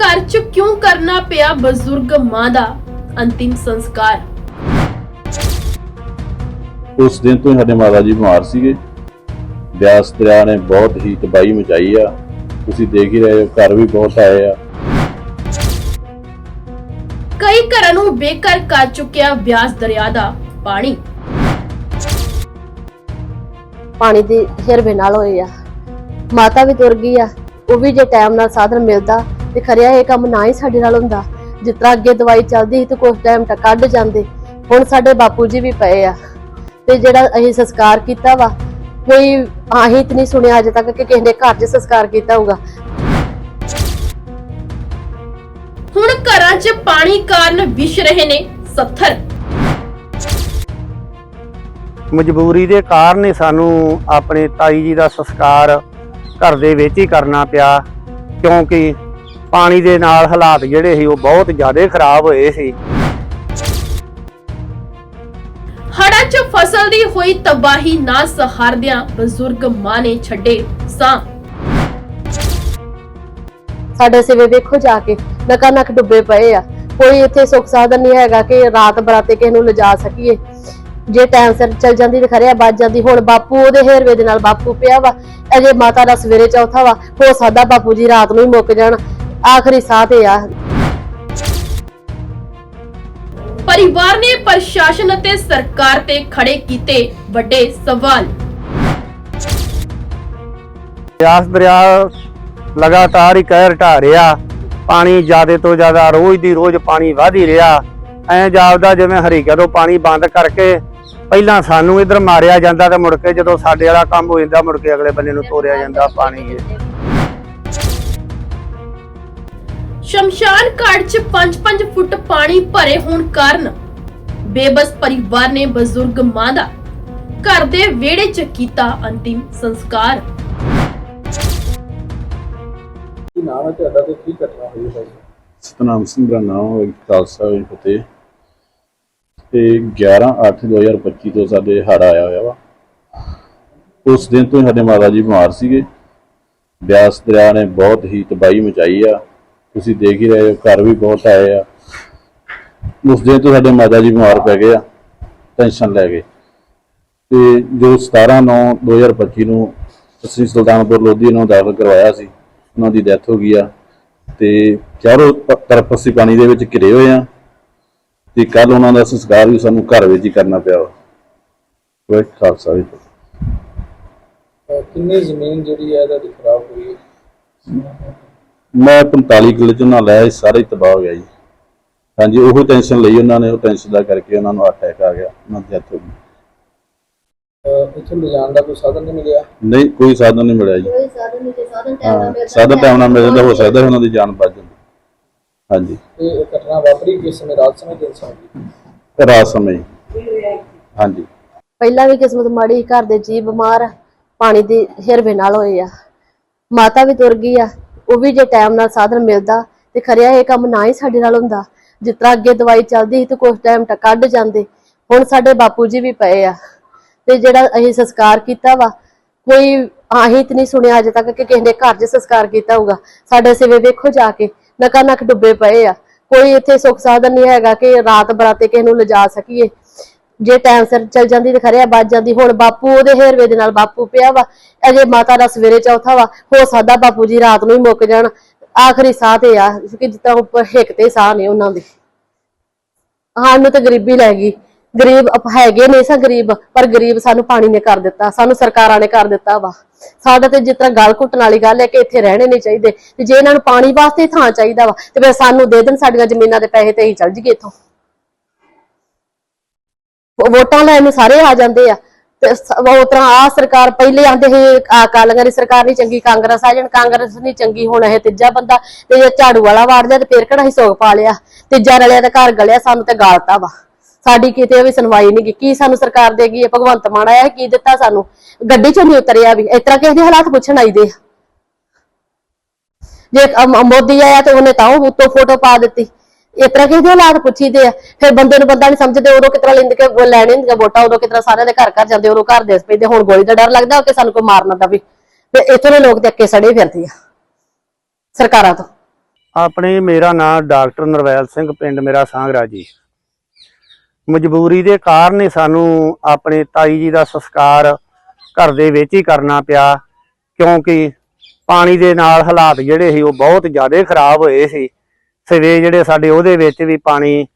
ਘਰ 'ਚ ਕਿਉਂ ਕਰਨਾ ਪਿਆ ਬਜ਼ੁਰਗ ਮਾਂ ਦਾ ਅੰਤਿਮ ਸੰਸਕਾਰ? ਉਸ ਦਿਨ ਤੋਂ ਹੀ ਸਾਡੇ ਮਾਤਾ ਜੀ ਬਿਮਾਰ ਸੀਗੇ। ਬਿਆਸ ਦਰਿਆ ਨੇ ਬਹੁਤ ਹੀ ਤਬਾਹੀ ਮਚਾਈ ਆ। ਤੁਸੀਂ ਦੇਖ ਹੀ ਰਹੇ ਹੋ ਘਰ ਵੀ ਬਹੁਤ ਆਏ ਆ। ਕਈ ਘਰਾਂ ਨੂੰ ਬੇਘਰ ਕਰ ਚੁੱਕਿਆ ਬਿਆਸ ਦਰਿਆ ਦਾ ਪਾਣੀ। ਪਾਣੀ ਦੀ ਹਿਰਵੇ ਨਾਲ ਹੋਏ ਆ। ਮਾਤਾ ਵੀ ਤੁਰ ਗਈ ਆ। ਉਹ ਵੀ ਜੇ ਟਾਈਮ ਨਾਲ ਸਾਧਨ ਮਿਲਦਾ ਤੇ ਖਰਿਆ ਇਹ ਕੰਮ ਨਾ ਹੀ ਸਾਡੇ ਨਾਲ ਹੁੰਦਾ। ਜਿਸ ਤਰ੍ਹਾਂ ਅੱਗੇ ਦਵਾਈ ਚੱਲਦੀ ਸੀ ਤੇ ਕੁਝ ਟਾਈਮ ਤੱਕ ਕੱਢ ਜਾਂਦੇ। ਹੁਣ ਸਾਡੇ ਬਾਪੂ ਜੀ ਵੀ ਪਏ ਆ। ਤੇ ਜਿਹੜਾ ਅਸੀਂ ਸੰਸਕਾਰ ਕੀਤਾ ਵਾ ਕੋਈ ਆਹੀ ਤੇ ਨਹੀਂ ਸੁਣਿਆ ਅਜੇ ਤੱਕ ਕਿ ਕਿਸੇ ਨੇ ਘਰ 'ਚ ਸੰਸਕਾਰ ਕੀਤਾ ਹੋਊਗਾ। ਹੁਣ ਘਰਾਂ 'ਚ ਪਾਣੀ ਕਾਰਨ ਵਿਛ ਰਹੇ ਨੇ 70 ਮਜਬੂਰੀ ਦੇ ਕਾਰਨ ਹੀ ਸਾਨੂੰ ਆਪਣੇ ਤਾਈ ਜੀ ਦਾ ਸੰਸਕਾਰ ਘਰ ਦੇ ਵਿੱਚ ਹੀ ਕਰਨਾ ਪਿਆ ਕਿਉਂਕਿ ਪਾਣੀ ਦੇ ਨਾਲ ਹਾਲਾਤ ਜਿਹੜੇ ਸੀ ਉਹ ਬਹੁਤ ਜ਼ਿਆਦਾ ਖਰਾਬ ਹੋਏ ਸੀ। ਹੜ੍ਹਾਂ 'ਚ ਫਸਲ ਦੀ ਹੋਈ ਤਬਾਹੀ ਨਾ ਸਹਾਰਦਿਆਂ ਬਜ਼ੁਰਗ ਮਾਂ ਨੇ ਛੱਡੇ ਸਾਹ। ਸਾਡੇ ਸਿਵੇ ਵੇਖੋ ਜਾ ਕੇ ਨਕਾ ਨਕ ਡੁੱਬੇ ਪਏ ਆ। ਕੋਈ ਇੱਥੇ ਸੁੱਖ ਸਾਧਨ ਨਹੀਂ ਹੈਗਾ ਕਿ ਰਾਤ ਬਰਾਤੇ ਕਿਸੇ ਨੂੰ ਲਿਜਾ ਸਕੀਏ। ਜੇ ਟਾਈਮ ਸਿਰ ਚਲ ਜਾਂਦੀ ਤੇ ਖਰਿਆ ਵੱਜ ਜਾਂਦੀ। ਹੁਣ ਬਾਪੂ ਉਹਦੇ ਹੇਰਵੇ ਦੇ ਨਾਲ ਬਾਪੂ ਪਿਆ ਵਾ। ਅਜੇ ਮਾਤਾ ਦਾ ਸਵੇਰੇ ਚੌਥਾ ਵਾ। ਹੋ ਸਕਦਾ ਬਾਪੂ ਜੀ ਰਾਤ ਨੂੰ ਹੀ ਮੁੱਕ ਜਾਣ। ਆਖਰੀ ਸਾਹ ਤੇ ਆ। ਪਰਿਵਾਰ ਨੇ ਪ੍ਰਸ਼ਾਸਨ ਅਤੇ ਸਰਕਾਰ ਤੇ ਖੜੇ ਕੀਤੇ ਵੱਡੇ ਸਵਾਲ। ਬਿਆਸ ਦਰਿਆ ਲਗਾਤਾਰ ਹੀ ਕਹਿਰ ਢਾ ਰਿਹਾ। ਪਾਣੀ ਜ਼ਿਆਦੇ ਤੋਂ ਜ਼ਿਆਦਾ ਰੋਜ਼ ਦੀ ਰੋਜ਼ ਪਾਣੀ ਵਧ ਹੀ ਰਿਹਾ। ਐਂ ਜਾਪਦਾ ਜਿਵੇਂ ਹਰੀਕਾ ਤੋਂ ਪਾਣੀ ਬੰਦ ਕਰਕੇ ਪਹਿਲਾਂ ਸਾਨੂੰ ਇਧਰ ਮਾਰਿਆ ਜਾਂਦਾ ਤੇ ਮੁੜ ਕੇ ਜਦੋਂ ਸਾਡੇ ਵਾਲਾ ਕੰਮ ਹੋ ਜਾਂਦਾ ਮੁੜ ਕੇ ਅਗਲੇ ਬੰਨੇ ਨੂੰ ਤੋਰਿਆ ਜਾਂਦਾ ਪਾਣੀ। ਇਹ ਸ਼ਮਸ਼ਾਨ ਘਾਟ 'ਚ 5-5 ਫੁੱਟ ਪਾਣੀ ਭਰੇ ਹੋਣ ਕਾਰਨ ਬੇਬਸ ਪਰਿਵਾਰ ਨੇ ਬਜ਼ੁਰਗ ਮਾਂ ਦਾ ਘਰ ਦੇ ਵਿਹੜੇ 'ਚ ਕੀਤਾ ਅੰਤਿਮ ਸੰਸਕਾਰ। ਕੀ ਨਾਮ ਹੈ ਤੁਹਾਡਾ ਤੇ ਕੀ ਘਟਨਾ ਹੋਈ ਹੈ? ਸਤਨਾਮ ਸਿੰਘ ਦਾ ਨਾਮ ਹੈ ਖਾਲਸਾ ਜੀ ਫਤਿਹ। ਤੇ 11/8/2025 ਤੋਂ ਸਾਡੇ ਹੜ ਆਇਆ ਹੋਇਆ ਵਾ। ਉਸ ਦਿਨ ਤੋਂ ਹੀ ਸਾਡੇ ਮਾਤਾ ਜੀ ਬਿਮਾਰ ਸੀਗੇ। ਬਿਆਸ ਦਰਿਆ ਨੇ ਬਹੁਤ ਹੀ ਤਬਾਹੀ ਮਚਾਈ ਆ। ਤੁਸੀਂ ਦੇਖ ਹੀ ਰਹੇ ਹੋ, ਘਰ ਵੀ ਬਹੁਤ ਆਏ ਆ। ਉਸ ਦਿਨ ਤੋਂ ਸਾਡੇ ਮਾਤਾ ਜੀ ਬਿਮਾਰ ਪੈ ਗਏ ਆ ਟੈਨਸ਼ਨ ਲੈ ਗਏ। ਤੇ ਜੋ 17/9/2025 ਨੂੰ ਸ੍ਰੀ ਸੁਲਤਾਨਪੁਰ ਲੋਧੀ ਨੂੰ ਦਾਖਲ ਕਰਵਾਇਆ ਸੀ, ਉਹਨਾਂ ਦੀ ਡੈਥ ਹੋ ਗਈ ਆ। ਤੇ ਚਾਰੋਂ ਤਰਫ ਅਸੀਂ ਪਾਣੀ ਦੇ ਵਿੱਚ ਘਿਰੇ ਹੋਏ ਆ। ਤੇ ਕੱਲ ਉਹਨਾਂ ਦਾ ਸੰਸਕਾਰ ਵੀ ਸਾਨੂੰ ਘਰ ਵਿੱਚ ਹੀ ਕਰਨਾ ਪਿਆ ਵਾ। ਖਾਲਸਾ ਜੀ ਕਿੰਨੀ ਜ਼ਮੀਨ ਜਿਹੜੀ ਹੈ ਤੁਹਾਡੀ ਖਰਾਬ ਹੋਈ ਹੈ? ਮੈਂ 45 ਕਿਲੋ ਲਿਆ ਸੀ ਸਾਰਾ ਤਬਾਹ ਹੋ ਗਿਆ ਜੀ। ਹਾਂਜੀ ਉਹ ਟੈਨਸ਼ਨ ਲਈ ਉਹਨਾਂ ਨੇ ਉਹ ਟੈਨਸ਼ਨ ਦਾ ਕਰਕੇ ਉਹਨਾਂ ਨੂੰ ਅਟੈਕ ਆ ਗਿਆ ਉਹਨਾਂ ਦੀ ਡੈਥ ਹੋ ਗਈ। ਇੱਥੇ ਲਿਜਾਣ ਦਾ ਕੋਈ ਸਾਧਨ ਨਹੀਂ ਮਿਲਿਆ? ਨਹੀਂ ਕੋਈ ਸਾਧਨ ਨਹੀਂ ਮਿਲਿਆ ਜੀ। ਕੋਈ ਸਾਧਨ ਨਹੀਂ ਤੇ ਸਾਧਨ ਟਾਈਮ ਨਾਲ ਮਿਲ ਜਾਂਦਾ ਹੋ ਸਕਦਾ ਉਹਨਾਂ ਦੀ ਜਾਨ ਬਚ ਜਾਂਦੀ। ਹਾਂਜੀ। ਇਹ ਘਟਨਾ ਵਾਪਰੀ ਕਿਸ ਸਮੇਂ ਰਾਤ ਸਮੇਂ ਦਿਨ ਸਮੇਂ ਰਾਤ ਸਮੇਂ। ਹਾਂਜੀ। ਪਹਿਲਾਂ ਵੀ ਕਿਸਮਤ ਮਾੜੀ ਘਰ ਦੇ ਜੀ ਬਿਮਾਰ ਪਾਣੀ ਦੀ ਹਿਰਵੇ ਨਾਲ ਹੋਏ ਆ। ਮਾਤਾ ਵੀ ਤੁਰ ਗਈ ਆ। ਉਹ ਵੀ ਜੇ ਟਾਈਮ ਨਾਲ ਸਾਧਨ ਮਿਲਦਾ ਤੇ ਖਰਿਆ ਇਹ ਕੰਮ ਨਾ ਹੀ ਸਾਡੇ ਨਾਲ ਹੁੰਦਾ। ਜਿਸ ਤਰ੍ਹਾਂ ਅੱਗੇ ਦਵਾਈ ਚੱਲਦੀ ਸੀ ਤੇ ਕੁਝ ਟਾਈਮ ਤੱਕ ਕੱਢ ਜਾਂਦੇ, ਹੁਣ ਸਾਡੇ ਬਾਪੂ ਜੀ ਵੀ ਪਏ ਆ। ਤੇ ਜਿਹੜਾ ਅਸੀਂ ਸੰਸਕਾਰ ਕੀਤਾ ਵਾ, ਕੋਈ ਆਹੀ ਤੇ ਨਹੀਂ ਸੁਣਿਆ ਅਜੇ ਤੱਕ ਕਿ ਕਿਸੇ ਨੇ ਘਰ 'ਚ ਸੰਸਕਾਰ ਕੀਤਾ ਹੋਊਗਾ। ਸਾਡੇ ਸਿਵੇ ਵੇਖੋ ਜਾ ਕੇ ਨਕਾ ਨਕ ਡੁੱਬੇ ਪਏ ਆ। ਕੋਈ ਇੱਥੇ ਸੁੱਖ ਸਾਧਨ ਨਹੀਂ ਹੈਗਾ ਕਿ ਰਾਤ ਬਰਾਤੇ ਕਿਸੇ ਨੂੰ ਲਿਜਾ ਸਕੀਏ। ਜੇ ਟਾਈਮ ਸਿਰ ਚਲ ਜਾਂਦੀ ਤੇ ਖਰਿਆ ਬਚ ਜਾਂਦੀ। ਹੁਣ ਬਾਪੂ ਉਹਦੇ ਹੇਰਵੇ ਦੇ ਨਾਲ ਬਾਪੂ ਪਿਆ ਵਾ, ਅਜੇ ਮਾਤਾ ਦਾ ਸਵੇਰੇ ਚੌਥਾ ਵਾ, ਹੋ ਸਕਦਾ ਬਾਪੂ ਜੀ ਰਾਤ ਨੂੰ ਹੀ ਮੁੱਕ ਜਾਣ। ਆਖਰੀ ਸਾਹ ਤੇ ਆ ਕਿ ਜਿੱਦਾਂ ਉੱਪਰ ਹਿੱਕ ਤੇ ਸਾਹ ਨੇ ਉਹਨਾਂ ਦੇ। ਸਾਨੂੰ ਤਾਂ ਗਰੀਬੀ ਲੈ ਗਈ। ਗਰੀਬ ਹੈਗੇ ਨੇ ਸਾਂ ਗਰੀਬ, ਪਰ ਗਰੀਬ ਸਾਨੂੰ ਪਾਣੀ ਨੇ ਕਰ ਦਿੱਤਾ, ਸਾਨੂੰ ਸਰਕਾਰਾਂ ਨੇ ਕਰ ਦਿੱਤਾ ਵਾ। ਸਾਡਾ ਤੇ ਜਿਸ ਤਰ੍ਹਾਂ ਗਲ ਘੁੱਟਣ ਵਾਲੀ ਗੱਲ ਹੈ ਕਿ ਇੱਥੇ ਰਹਿਣੇ ਨਹੀਂ ਚਾਹੀਦੇ, ਤੇ ਜੇ ਇਹਨਾਂ ਨੂੰ ਪਾਣੀ ਵਾਸਤੇ ਥਾਂ ਚਾਹੀਦਾ ਵਾ, ਤੇ ਫਿਰ ਸਾਨੂੰ ਦੇ ਦੇਣ ਸਾਡੀਆਂ ਜ਼ਮੀਨਾਂ ਦੇ ਪੈਸੇ ਤੇ ਹੀ ਚੱਲ ਜੀਏ ਇੱਥੋਂ। ਵੋਟਾਂ ਲੈਣ ਨੂੰ ਸਾਰੇ ਆ ਜਾਂਦੇ ਆ। ਤੇ ਉਹ ਤਰ੍ਹਾਂ ਆ ਸਰਕਾਰ ਪਹਿਲੇ ਆਂਦੇ ਸੀ ਅਕਾਲੀਆਂ ਦੀ ਸਰਕਾਰ ਨਹੀਂ ਚੰਗੀ, ਕਾਂਗਰਸ ਆ ਜਾਣ, ਕਾਂਗਰਸ ਨਹੀਂ ਚੰਗੀ, ਹੁਣ ਇਹ ਤੀਜਾ ਬੰਦਾ, ਤੇ ਜੇ ਝਾੜੂ ਵਾਲਾ ਵਾੜ ਜਾ ਤੇ ਫੇਰ ਕਿਹੜਾ ਹੀ ਸੋਗ ਪਾ ਲਿਆ। ਤੀਜਾ ਰਲਿਆ ਤੇ ਘਰ ਗਲਿਆ, ਸਾਨੂੰ ਤੇ ਗਾਲਤਾ ਵਾ। ਸਾਡੀ ਕਿਤੇ ਵੀ ਸੁਣਵਾਈ ਨਹੀਂ ਕੀ ਸਾਨੂੰ ਸਰਕਾਰ ਦੇਗੀ ਇਹ ਭਗਵੰਤ ਮਾਨ ਆਇਆ ਕੀ ਦਿੱਤਾ ਸਾਨੂੰ? ਗੱਡੀ ਚੋਂ ਨਹੀਂ ਉਤਰਿਆ ਵੀ। ਇਸ ਤਰ੍ਹਾਂ ਕਿਸੇ ਦੇ ਹਾਲਾਤ ਪੁੱਛਣ ਆਈਦੇ ਆ। ਜੇ ਮੋਦੀ ਆਇਆ ਤੇ ਉਹਨੇ ਤਾਂ ਉਹ ਫੋਟੋ ਪਾ ਦਿੱਤੀ। ਇਸ ਤਰ੍ਹਾਂ ਕਿਸੇ ਦੇ ਹਾਲਾਤ ਪੁੱਛੀਦੇ ਆ? ਫਿਰ ਬੰਦੇ ਨੂੰ ਬੰਦਾ ਨਹੀਂ ਸਮਝਦੇ, ਉਦੋਂ ਕਿਤਰਾ ਲਿੰਦ ਕੇ ਲੈਣੇ ਹੁੰਦੀਆਂ ਵੋਟਾਂ, ਉਦੋਂ ਕਿਤਰਾ ਸਾਰਿਆਂ ਦੇ ਘਰ ਘਰ ਜਾਂਦੇ, ਉਦੋਂ ਘਰ ਦੇ ਪੈਂਦੇ ਹੁਣ ਗੋਲੀ ਦਾ ਡਰ ਲੱਗਦਾ ਕਿ ਸਾਨੂੰ ਕੋਈ ਮਾਰ ਨਾ ਦਵੇ ਤੇ ਇੱਥੋਂ ਦੇ ਲੋਕ ਤੇ ਅੱਕੇ ਸੜੇ ਫਿਰਦੇ ਆ, ਸਰਕਾਰਾਂ ਤੋਂ। ਆਪਣੇ ਮੇਰਾ ਨਾਮ ਡਾਕਟਰ ਨਰਵੈਲ ਸਿੰਘ, ਪਿੰਡ ਮੇਰਾ ਸਾਂਗਰਾ ਜੀ। ਮਜਬੂਰੀ ਦੇ ਕਾਰਨ ਹੀ ਸਾਨੂੰ ਆਪਣੇ ਤਾਈ ਜੀ ਦਾ ਸੰਸਕਾਰ ਘਰ ਦੇ ਵਿੱਚ ਹੀ ਕਰਨਾ ਪਿਆ, ਕਿਉਂਕਿ ਪਾਣੀ ਦੇ ਨਾਲ ਹਾਲਾਤ ਜਿਹੜੇ ਸੀ, ਉਹ ਬਹੁਤ ਜ਼ਿਆਦਾ ਖਰਾਬ ਹੋਏ ਸੀ। ਸਵੇ ਜਿਹੜੇ ਸਾਡੇ ਉਹਦੇ ਵਿੱਚ ਵੀ ਪਾਣੀ,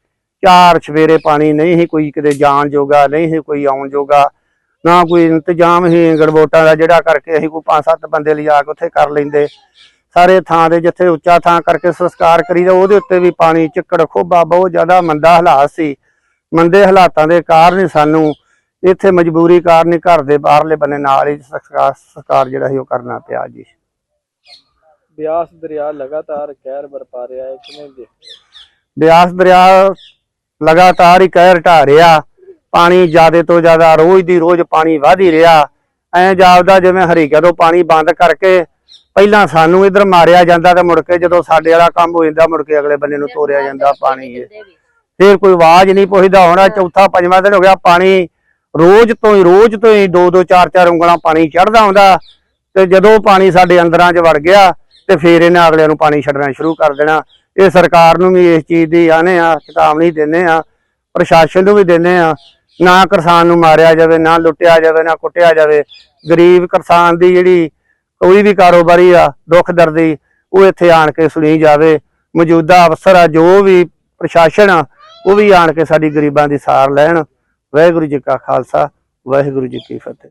ਚਾਰ ਸਵੇਰੇ ਪਾਣੀ ਨਹੀਂ ਸੀ ਕੋਈ ਕਿਤੇ ਜਾਣ ਜੋਗਾ, ਨਹੀਂ ਸੀ ਕੋਈ ਆਉਣ ਜੋਗਾ, ਨਾ ਕੋਈ ਇੰਤਜ਼ਾਮ ਹੀ ਗੜਬੋਟਾਂ ਦਾ ਜਿਹੜਾ ਕਰਕੇ ਅਸੀਂ ਕੋਈ ਪੰਜ ਸੱਤ ਬੰਦੇ ਲਿਜਾ ਕੇ ਉੱਥੇ ਕਰ ਲੈਂਦੇ। ਸਾਰੇ ਥਾਂ ਦੇ ਜਿੱਥੇ ਉੱਚਾ ਥਾਂ ਕਰਕੇ ਸੰਸਕਾਰ ਕਰੀਦਾ ਉਹਦੇ ਉੱਤੇ ਵੀ ਪਾਣੀ ਚਿੱਕੜ ਖੋਬਾ ਬਹੁਤ ਜ਼ਿਆਦਾ ਮੰਦਾ ਹਾਲਾਤ ਸੀ। ਮੰਦੇ ਹਾਲਾਤਾਂ ਦੇ ਕਾਰਨ ਹੀ ਸਾਨੂੰ ਇੱਥੇ ਮਜਬੂਰੀ ਕਾਰਨ ਹੀ ਘਰ ਦੇ ਬਾਹਰਲੇ ਬੰਨੇ ਨਾਲ ਹੀ ਸੰਸਕਾਰ ਸੰਸਕਾਰ ਜਿਹੜਾ ਸੀ ਉਹ ਕਰਨਾ ਪਿਆ ਜੀ। ਬਿਆਸ ਦਰਿਆ ਲਗਾਤਾਰ ਕਹਿਰ ਵਰਪਾ ਰਿਹਾ ਹੈ, ਕਿਵੇਂ ਦੇਖਦੇ ਬਿਆਸ ਦਰਿਆ ਲਗਾਤਾਰ ਹੀ ਕਹਿਰ ਢਾ ਰਿਹਾ। ਪਾਣੀ ਜ਼ਿਆਦੇ ਤੋਂ ਜ਼ਿਆਦਾ ਰੋਜ਼ ਦੀ ਰੋਜ਼ ਪਾਣੀ ਵਧ ਹੀ ਰਿਹਾ। ਐਂ ਜਾਪਦਾ ਜਿਵੇਂ ਹਰੀਕੇ ਤੋਂ ਪਾਣੀ ਬੰਦ ਕਰਕੇ ਪਹਿਲਾਂ ਸਾਨੂੰ ਇਧਰ ਮਾਰਿਆ ਜਾਂਦਾ ਤੇ ਮੁੜ ਕੇ ਜਦੋਂ ਸਾਡੇ ਵਾਲਾ ਕੰਮ ਹੋ ਜਾਂਦਾ, ਮੁੜ ਕੇ ਅਗਲੇ ਬੰਨੇ ਨੂੰ ਤੋਰਿਆ ਜਾਂਦਾ ਪਾਣੀ ਇਹ। ਫਿਰ ਕੋਈ ਆਵਾਜ਼ ਨਹੀਂ ਪੁੱਛਦਾ ਹੋਣਾ, ਚੌਥਾ ਪੰਜਵਾਂ ਦਿਨ ਹੋ ਗਿਆ, ਪਾਣੀ ਰੋਜ਼ ਤੋਂ ਹੀ, ਰੋਜ਼ ਤੋਂ ਹੀ ਦੋ ਦੋ ਚਾਰ ਚਾਰ ਉਂਗਲਾਂ ਪਾਣੀ ਚੜਦਾ ਹੁੰਦਾ ਤੇ ਜਦੋਂ ਪਾਣੀ ਸਾਡੇ ਅੰਦਰਾਂ 'ਚ ਵੜ ਗਿਆ ਤੇ ਫਿਰ ਇਹਨਾਂ ਅਗਲਿਆਂ ਨੂੰ ਪਾਣੀ ਛੱਡਣਾ ਸ਼ੁਰੂ ਕਰ ਦੇਣਾ। ਇਹ ਸਰਕਾਰ ਨੂੰ ਵੀ ਇਸ ਚੀਜ਼ ਦੀ ਆਨੇ ਆ, ਚੇਤਾਵਨੀ ਦਿੰਦੇ ਆ, ਪ੍ਰਸ਼ਾਸਨ ਨੂੰ ਵੀ ਦਿੰਦੇ ਆ, ਨਾ ਕਿਸਾਨ ਨੂੰ ਮਾਰਿਆ ਜਾਵੇ, ਨਾ ਲੁੱਟਿਆ ਜਾਵੇ, ਨਾ ਕੁੱਟਿਆ ਜਾਵੇ। ਗਰੀਬ ਕਿਸਾਨ ਦੀ ਜਿਹੜੀ ਕੋਈ ਵੀ ਕਾਰੋਬਾਰੀ ਆ, ਦੁੱਖ ਦਰਦੀ, ਉਹ ਇੱਥੇ ਆਣ ਕੇ ਸੁਣੀ ਜਾਵੇ। ਮੌਜੂਦਾ ਅਫਸਰ ਆ, ਜੋ ਵੀ ਪ੍ਰਸ਼ਾਸਨ ਆ, ਉਹ ਵੀ ਆਣ ਕੇ ਸਾਡੀ ਗਰੀਬਾਂ ਦੀ ਸਾਰ ਲੈਣ। ਵਾਹਿਗੁਰੂ ਜੀ ਕਾ ਖਾਲਸਾ, ਵਾਹਿਗੁਰੂ ਜੀ ਕੀ ਫਤਿਹ।